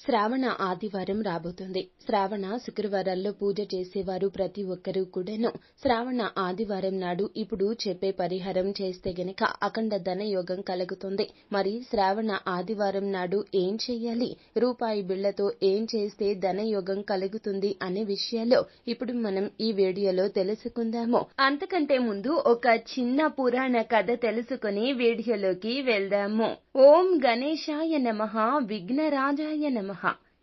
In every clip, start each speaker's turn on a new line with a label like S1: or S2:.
S1: శ్రావణ ఆదివారం రాబోతుంది. శ్రావణ శుక్రవారాల్లో పూజ చేసేవారు ప్రతి ఒక్కరూ కూడాను. శ్రావణ ఆదివారం నాడు ఇప్పుడు చెప్పే పరిహారం చేస్తే గనక అఖండ ధన యోగం కలుగుతుంది. మరి శ్రావణ ఆదివారం నాడు ఏం చెయ్యాలి రూపాయి బిళ్ళతో ఏం చేస్తే ధన యోగం కలుగుతుంది అనే విషయాలు ఇప్పుడు మనం ఈ వీడియోలో తెలుసుకుందాము. అంతకంటే ముందు ఒక చిన్న పురాణ కథ తెలుసుకుని వీడియోలోకి వెళ్దాము. ఓం గణేశాయ నమ విఘ్నరాజాయ నమ.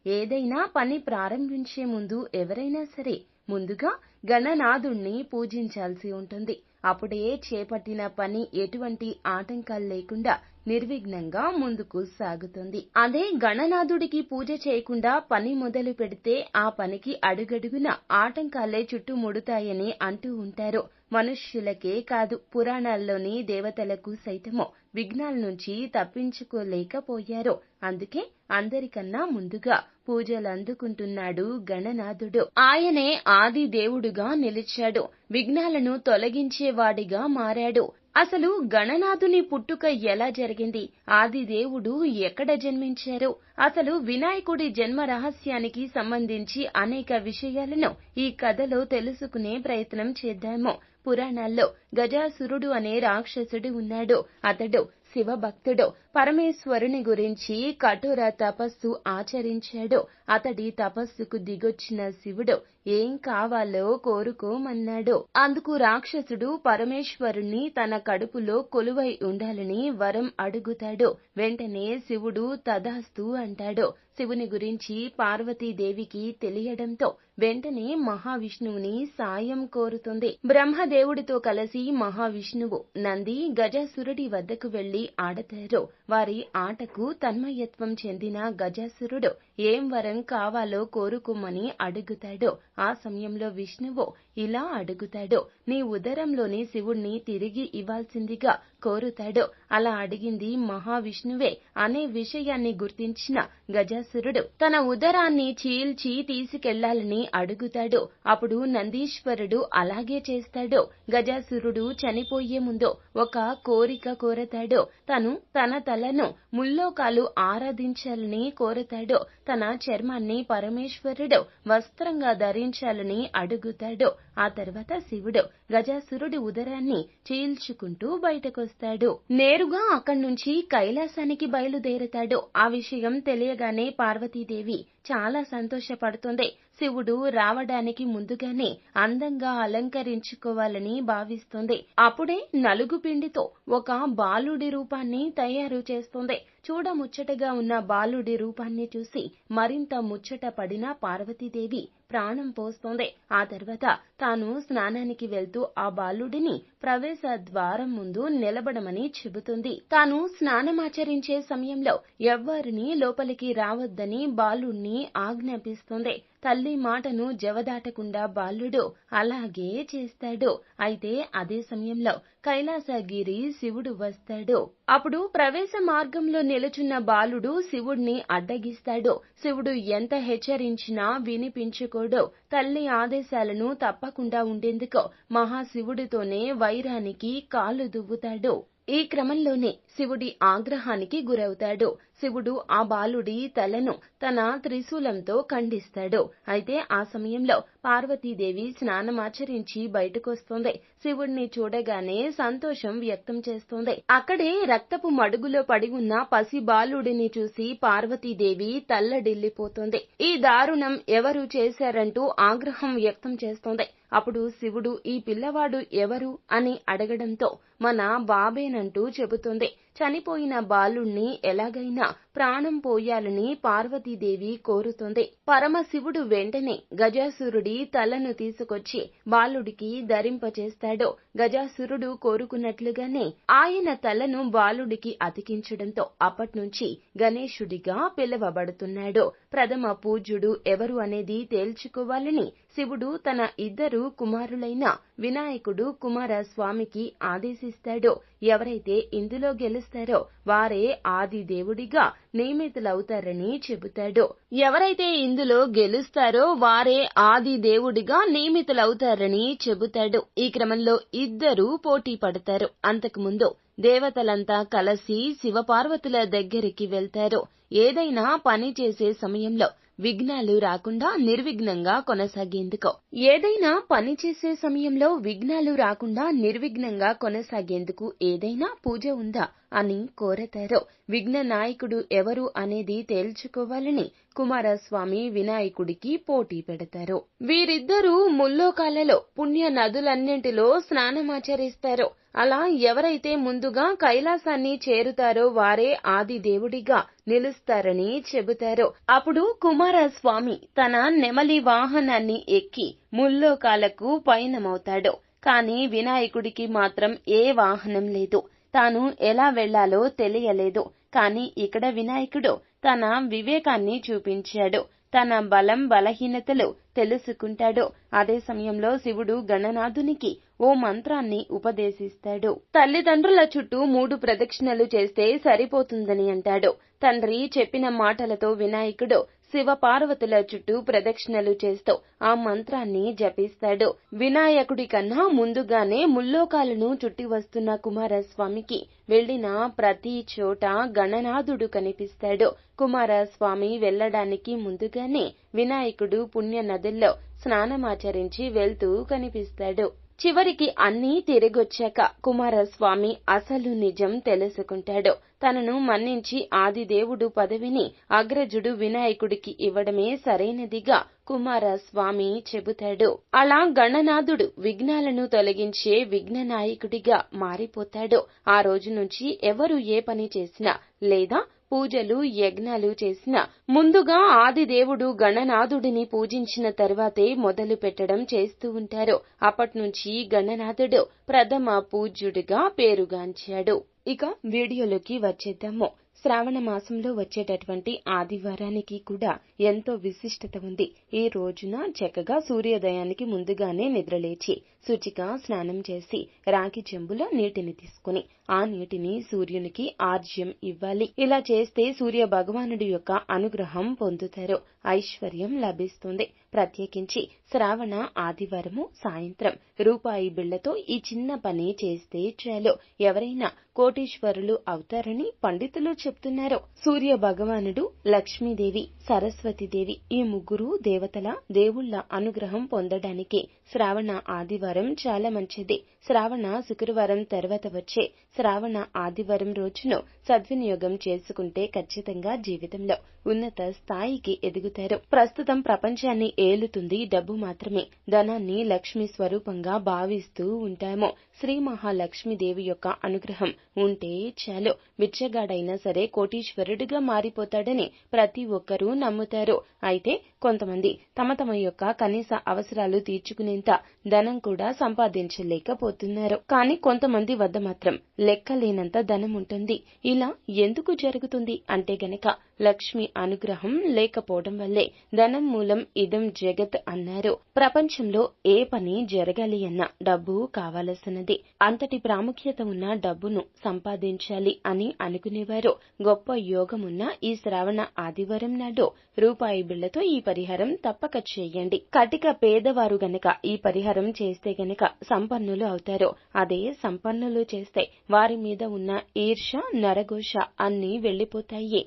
S1: ఏదైనా పని ప్రారంభించే ముందు ఎవరైనా సరే ముందుగా గణనాథుణ్ణి పూజించాల్సి ఉంటుంది. అప్పుడే చేపట్టిన పని ఎటువంటి ఆటంకాలు లేకుండా నిర్విఘ్నంగా ముందుకు సాగుతుంది. అదే గణనాథుడికి పూజ చేయకుండా పని మొదలు పెడితే ఆ పనికి అడుగడుగున ఆటంకాలే చుట్టుముడుతాయని అంటూ ఉంటారు. మనుష్యులకే కాదు పురాణాల్లోని దేవతలకు సైతము విఘ్నాల నుంచి తప్పించుకోలేకపోయారు. అందుకే అందరికన్నా ముందుగా పూజలందుకుంటున్నాడు గణనాథుడు. ఆయనే ఆది దేవుడుగా నిలిచాడు. విఘ్నాలను తొలగించేవాడిగా మారాడు. అసలు గణనాథుని పుట్టుక ఎలా జరిగింది? ఆదిదేవుడు ఎక్కడ జన్మించారు? అసలు వినాయకుడి జన్మ రహస్యానికి సంబంధించి అనేక విషయాలను ఈ కథలో తెలుసుకునే ప్రయత్నం చేద్దాము. పురాణాల్లో గజాసురుడు అనే రాక్షసుడు ఉన్నాడు. అతడు శివభక్తుడు. పరమేశ్వరుని గురించి కఠోర తపస్సు ఆచరించాడు. అతడి తపస్సుకు దిగొచ్చిన శివుడు ఏం కావాలో కోరుకోమన్నాడో. అందుకు రాక్షసుడు పరమేశ్వరుణ్ణి తన కడుపులో కొలువై ఉండాలని వరం అడుగుతాడు. వెంటనే శివుడు తదాస్తు అంటాడు. శివుని గురించి పార్వతీదేవికి తెలియడంతో వెంటనే మహావిష్ణువుని సాయం కోరుతుంది. బ్రహ్మదేవుడితో కలిసి మహావిష్ణువు నంది గజాసురుడి వద్దకు వెళ్ళి ఆడతారు. వారి ఆటకు తన్మయత్వం చెందిన గజాసురుడు ఏం వరం కావాలో కోరుకోమని అడుగుతాడు. ఆ సమయంలో విష్ణువు ఇలా అడుగుతాడు. నీ ఉదరంలోని శివుణ్ణి తిరిగి ఇవ్వాల్సిందిగా కోరుతాడు. అలా అడిగింది మహావిష్ణువే. అనే విషయాన్ని గుర్తించిన గజాసురుడు తన ఉదరాన్ని చీల్చి తీసుకెళ్ళాలని అడుగుతాడు. అప్పుడు నందీశ్వరుడు అలాగే చేస్తాడు. గజాసురుడు చనిపోయే ముందు ఒక కోరిక కోరతాడు. తను తన తలను ముల్లోకాలు ఆరాధించాలని కోరతాడు. తన చర్మాన్ని పరమేశ్వరుడు వస్త్రంగా ధరించాలని అడుగుతాడు. ఆ తర్వాత శివుడు గజాసురుడి ఉదరాన్ని చీల్చుకుంటూ బయటకొస్తాడు. నేరుగా అక్కడి నుంచి కైలాసానికి బయలుదేరతాడు. ఆ విషయం తెలియగానే పార్వతీదేవి చాలా సంతోషపడుతుంది. శివుడు రావడానికి ముందుగానే అందంగా అలంకరించుకోవాలని భావిస్తుంది. అప్పుడే నలుగు పిండితో ఒక బాలుడి రూపాన్ని తయారు చేస్తుంది. చూడముచ్చటగా ఉన్న బాలుడి రూపాన్ని చూసి మరింత ముచ్చట పడిన పార్వతీదేవి ప్రాణం పోస్తోంది. ఆ తర్వాత తాను స్నానానికి వెళ్తూ ఆ బాలుడిని ప్రవేశ ద్వారం ముందు నిలబడమని చెబుతుంది. తాను స్నానమాచరించే సమయంలో ఎవ్వరిని లోపలికి రావద్దని బాలుణ్ణి ఆజ్ఞాపిస్తుంది. తల్లి మాటను జవదాటకుండా బాలుడు అలాగే చేస్తాడు. అయితే అదే సమయంలో కైలాసగిరి శివుడు వస్తాడు. అప్పుడు ప్రవేశ మార్గంలో నిలుచున్న బాలుడు శివుడిని అడ్డగిస్తాడు. శివుడు ఎంత హెచ్చరించినా వినిపించుకో వినిపించుకోడు తల్లి ఆదేశాలను తప్పకుండా ఉండేందుకు మహాశివుడితోనే వైరానికి కాలు దువ్వుతాడు. ఈ క్రమంలోనే శివుడి ఆగ్రహానికి గురవుతాడు. శివుడు ఆ బాలుడి తలను తన త్రిశూలంతో ఖండిస్తాడు. అయితే ఆ సమయంలో పార్వతీదేవి స్నానమాచరించి బయటకొస్తుంది. శివుడిని చూడగానే సంతోషం వ్యక్తం చేస్తోంది. అక్కడే రక్తపు మడుగులో పడి ఉన్న పసి బాలుడిని చూసి పార్వతీదేవి తల్లడిల్లిపోతుంది. ఈ దారుణం ఎవరు చేశారంటూ ఆగ్రహం వ్యక్తం చేస్తోంది. అప్పుడు శివుడు ఈ పిల్లవాడు ఎవరు? అని అడగడంతో మన బాబేనంటూ చెబుతుంది. చనిపోయిన బాలుణ్ణి ఎలాగైనా ప్రాణం పోయాలని పార్వతీదేవి కోరుతుంది. పరమశివుడు వెంటనే గజాసురుడి తలను తీసుకొచ్చి బాలుడికి ధరింపచేస్తాడు. గజాసురుడు కోరుకున్నట్లుగానే ఆయన తలను బాలుడికి అతికించడంతో అప్పట్నుంచి గణేశుడిగా పిలువబడుతున్నాడు. ప్రథమ పూజ్యుడు ఎవరు అనేది తేల్చుకోవాలని శివుడు తన ఇద్దరు కుమారులైన వినాయకుడు కుమారస్వామికి ఆదేశిస్తాడో ఎవరైతే ఇందులో గెలుస్తారో వారే ఆది దేవుడిగా నియమితులవుతారని చెబుతాడు. ఎవరైతే ఇందులో గెలుస్తారో వారే ఆది దేవుడిగా నియమితులవుతారని చెబుతాడు. ఈ క్రమంలో ఇద్దరు పోటీ పడతారు. అంతకుముందు దేవతలంతా కలిసి శివపార్వతుల దగ్గరికి వెళ్తారు. ఏదైనా పని చేసే సమయంలో విఘ్నాలు రాకుండా నిర్విఘ్నంగా కొనసాగేందుకు. ఏదైనా పని చేసే సమయంలో విఘ్నాలు రాకుండా నిర్విఘ్నంగా కొనసాగేందుకు ఏదైనా పూజ ఉందా అని కోరతారు. విఘ్న నాయకుడు ఎవరు అనేది తేల్చుకోవాలని కుమారస్వామి వినాయకుడికి పోటీ పెడతారు. వీరిద్దరూ ముల్లోకాలలో పుణ్య నదులన్నింటిలో స్నానమాచరిస్తారు. అలా ఎవరైతే ముందుగా కైలాసాన్ని చేరుతారో వారే ఆది దేవుడిగా నిలుస్తారని చెబుతారు. అప్పుడు కుమారస్వామి తన నెమలి వాహనాన్ని ఎక్కి ముల్లోకాలకు పయనమవుతాడు. కాని వినాయకుడికి మాత్రం ఏ వాహనం లేదు. తాను ఎలా వెళ్ళాలో తెలియలేదు. కాని ఇక్కడ వినాయకుడు తన వివేకాన్ని చూపించాడు. తన బలం బలహీనతలు తెలుసుకుంటాడు. అదే సమయంలో శివుడు గణనాథునికి ఓ మంత్రాన్ని ఉపదేశిస్తాడు. తల్లిదండ్రుల చుట్టూ మూడు ప్రదక్షిణలు చేస్తే సరిపోతుందని అంటాడు. తండ్రి చెప్పిన మాటలతో వినాయకుడు శివ పార్వతుల చుట్టూ ప్రదక్షిణలు చేస్తూ ఆ మంత్రాన్ని జపిస్తాడు. వినాయకుడి కన్నా ముందుగానే ముల్లోకాలను చుట్టి వస్తున్న కుమారస్వామికి వెళ్ళిన ప్రతి చోట గణనాథుడు కనిపిస్తాడు. కుమారస్వామి వెళ్ళడానికి ముందుగానే వినాయకుడు పుణ్య నదుల్లో స్నానమాచరించి వెళ్తూ కనిపిస్తాడు. చివరికి అన్నీ తిరిగొచ్చాక కుమారస్వామి అసలు నిజం తెలుసుకుంటాడు. తనను మన్నించి ఆదిదేవుడు పదవిని అగ్రజుడు వినాయకుడికి ఇవ్వడమే సరైనదిగా కుమారస్వామి చెబుతాడు. అలా గణనాథుడు విఘ్నాలను తొలగించే విఘ్న నాయకుడిగా మారిపోతాడు. ఆ రోజు నుంచి ఎవరు ఏ పని చేసినా లేదా పూజలు యజ్ఞాలు చేసిన ముందుగా ఆదిదేవుడు గణనాథుడిని పూజించిన తర్వాతే మొదలు పెట్టడం చేస్తూ ఉంటారు. అప్పట్నుంచి గణనాథుడు ప్రథమ పూజ్యుడిగా పేరుగాంచాడు. ఇక వీడియోలోకి వచ్చేద్దాము. శ్రావణ మాసంలో వచ్చేటటువంటి ఆదివారానికి కూడా ఎంతో విశిష్టత ఉంది. ఈ రోజున చక్కగా సూర్యోదయానికి ముందుగానే నిద్రలేచి శుచిగా స్నానం చేసి రాగి చెంబులో నీటిని తీసుకుని ఆ నీటిని సూర్యునికి ఆర్జ్యం ఇవ్వాలి. ఇలా చేస్తే సూర్య భగవానుడి యొక్క అనుగ్రహం పొందుతారు. ఐశ్వర్యం లభిస్తుంది. ప్రత్యేకించి శ్రావణ ఆదివారము సాయంత్రం రూపాయి బిళ్ళతో ఈ చిన్న పని చేస్తే చాలు. ఎవరైనా కోటీశ్వరులు అవుతారని పండితులు చెప్తున్నారు. సూర్య భగవానుడు లక్ష్మీదేవి సరస్వతీదేవి ఈ ముగ్గురు దేవతల దేవుళ్ళ అనుగ్రహం పొందడానికి శ్రావణ ఆదివారం చాలా మంచిది. శ్రావణ శుక్రవారం తర్వాత వచ్చే శ్రావణ ఆదివారం రోజును సద్వినియోగం చేసుకుంటే ఖచ్చితంగా జీవితంలో ఉన్నత స్థాయికి ఎదుగుతారు. ప్రస్తుతం ప్రపంచాన్ని ఏలుతుంది డబ్బు మాత్రమే. ధనాన్ని లక్ష్మి స్వరూపంగా భావిస్తూ ఉంటాము. శ్రీ మహాలక్ష్మీదేవి యొక్క అనుగ్రహం ఉంటే చాలు. బిచ్చగాడైనా సరే కోటీశ్వరుడిగా మారిపోతాడని ప్రతి ఒక్కరూ నమ్ముతారు. అయితే కొంతమంది తమ తమ యొక్క కనీస అవసరాలు తీర్చుకునేంత ధనం కూడా సంపాదించలేకపోతున్నారు. కానీ కొంతమంది వద్ద మాత్రం లెక్కలేనంత ధనం ఉంటుంది. ఇలా ఎందుకు జరుగుతుంది? అంటే గనక లక్ష్మి అనుగ్రహం లేకపోవడం వల్లే ధనం మూలం ఇదం జగత్ అన్నారు. ప్రపంచంలో ఏ పని జరగాలి అన్నా డబ్బు కావలసినది. అంతటి ప్రాముఖ్యత ఉన్న డబ్బును సంపాదించాలి అని అనుకునేవారు. గొప్ప యోగమున్న ఈ శ్రావణ ఆదివారం నాడు రూపాయి బిళ్ళతో ఈ పరిహారం తప్పక చేయండి. కటిక పేదవారు గనక ఈ పరిహారం చేస్తే గనక సంపన్నులు అవుతారు. అదే సంపన్నులు చేస్తే వారి మీద ఉన్న ఈర్ష నరఘోష అన్ని వెళ్ళిపోతాయి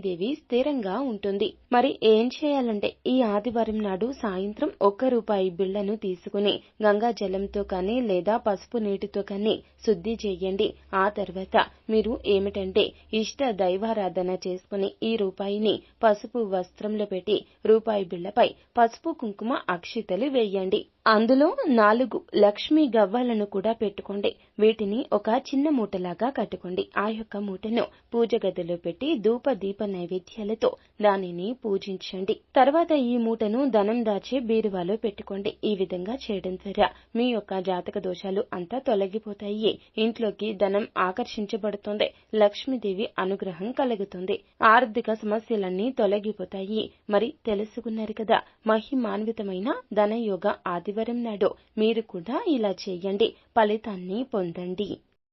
S1: లక్ష్మీదేవి స్థిరంగా ఉంటుంది. మరి ఏం చేయాలంటే ఈ ఆదివారం నాడు సాయంత్రం ఒక్క రూపాయి బిళ్ళను తీసుకుని గంగా జలంతో కానీ లేదా పసుపు నీటితో కానీ శుద్ధి చేయండి. ఆ తర్వాత మీరు ఏమిటంటే ఇష్ట దైవారాధన చేసుకుని ఈ రూపాయిని పసుపు వస్త్రంలో పెట్టి రూపాయి బిళ్ళపై పసుపు కుంకుమ అక్షితలు వేయండి. అందులో నాలుగు లక్ష్మీ గవ్వలను కూడా పెట్టుకోండి. వీటిని ఒక చిన్న మూటలాగా కట్టుకోండి. ఆ యొక్క మూటను పూజ గదిలో పెట్టి ధూప దీప దీప నైవేద్యాలతో దానిని పూజించండి. తర్వాత ఈ మూటను ధనం దాచే బీరువాలో పెట్టుకోండి. ఈ విధంగా చేయడం ద్వారా మీ యొక్క జాతక దోషాలు అంతా తొలగిపోతాయి. ఇంట్లోకి ధనం ఆకర్షించబడుతుంది. లక్ష్మీదేవి అనుగ్రహం కలుగుతుంది. ఆర్థిక సమస్యలన్నీ తొలగిపోతాయి. మరి తెలుసుకున్నారు కదా మహిమాన్వితమైన ధనయోగ ఆదివారం నాడు మీరు కూడా ఇలా చేయండి. ఫలితాన్ని పొందండి.